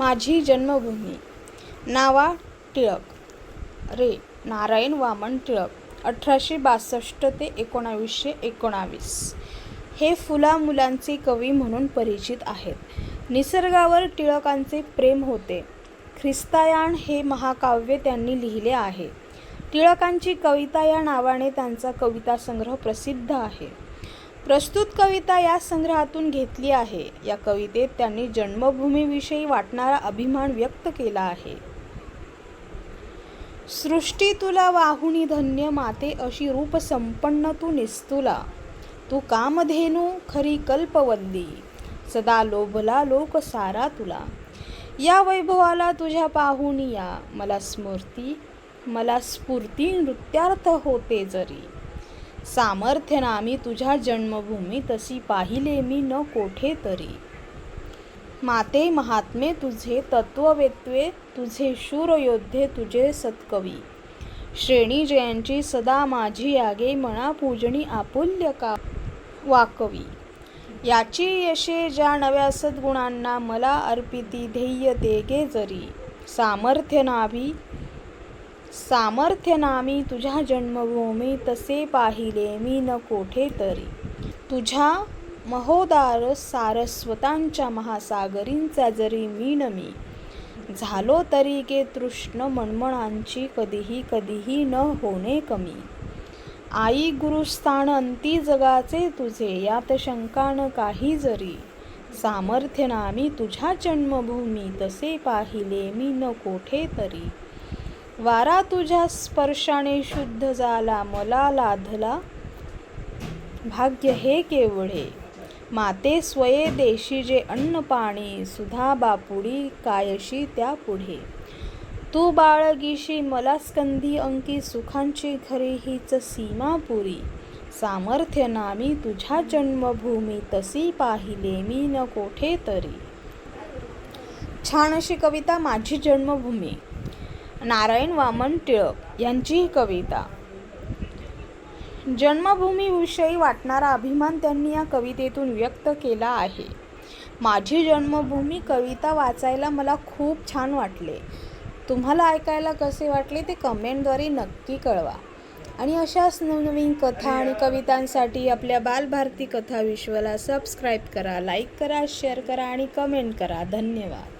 माझी जन्मभूमी. नावा टिळक. रे नारायण वामन टिळक. अठराशे बासष्ट ते एकोणावीसशे एकोणावीस. हे फुला मुलांचे कवी म्हणून परिचित आहेत. निसर्गावर टिळकांचे प्रेम होते. ख्रिस्तायान हे महाकाव्य त्यांनी लिहिले आहे. टिळकांची कविता या नावाने त्यांचा कविता संग्रह प्रसिद्ध आहे. प्रस्तुत कविता या संग्रहातून घेतली आहे. या कवितेत त्यांनी जन्मभूमीविषयी वाटणारा अभिमान व्यक्त केला आहे. सृष्टी तुला वाहुनी धन्य माते अशी रूप संपन्न तू निस्तुला. तू कामधेनू खरी कल्पवल्ली सदा लोभला लोक सारा तुला. या वैभवाला तुझ्या पाहुनी या मला स्मृती मला स्फूर्ती नृत्यार्थ होते जरी. सामर्थ्य नामी तुझ्या जन्मभूमी तशी पाहिले मी न कोठे तरी माते महात्मे तुझे तत्ववेत्वे तुझे शूर योद्धे तुझे सत्कवी. श्रेणी जयांची सदा माझी यागे मना पूजणी आपुल्य का वाकवी. याची यशे ज्या नव्या सद्गुणांना मला अर्पिती ध्येय देगे जरी. सामर्थ्य नाभी सामर्थ्य नामी तुझ्या जन्मभूमी तसे पाहिले मी न कोठे तरी. तुझ्या महोदार सारस्वतांच्या महासागरींचा जरी मी न मी झालो तरी के तृष्ण मनमणांची कधीही कधीही न होणे कमी. आई गुरुस्थान अंती जगाचे तुझे यात शंकान काही जरी. सामर्थ्य नामी तुझ्या जन्मभूमी तसे पाहिले मी न कोठे तरी. वारा तुझ्या स्पर्शाने शुद्ध झाला मला लाधला भाग्य हे केवढे? माते स्वये देशी जे अन्न पाणी सुधा बापुडी कायशी त्या पुढे. तू बाळगीशी मला स्कंधी अंकी सुखांची खरी हीच सीमापुरी सामर्थ्य नामी तुझ्या जन्मभूमी तशी पाहिले मी न कोठे तरी. छान अशी कविता माझी जन्मभूमी. नारायण वामन टिळक यांची ही कविता. जन्मभूमीविषयी वाटणारा अभिमान त्यांनी या कवितेतून व्यक्त केला आहे. माझी जन्मभूमी कविता वाचायला मला खूप छान वाटले. तुम्हाला ऐकायला कसे वाटले ते कमेंटद्वारे नक्की कळवा. आणि अशाच नवनवीन कथा आणि कवितांसाठी आपल्या बालभारती कथा विश्वला सबस्क्राईब करा लाईक करा शेअर करा आणि कमेंट करा. धन्यवाद.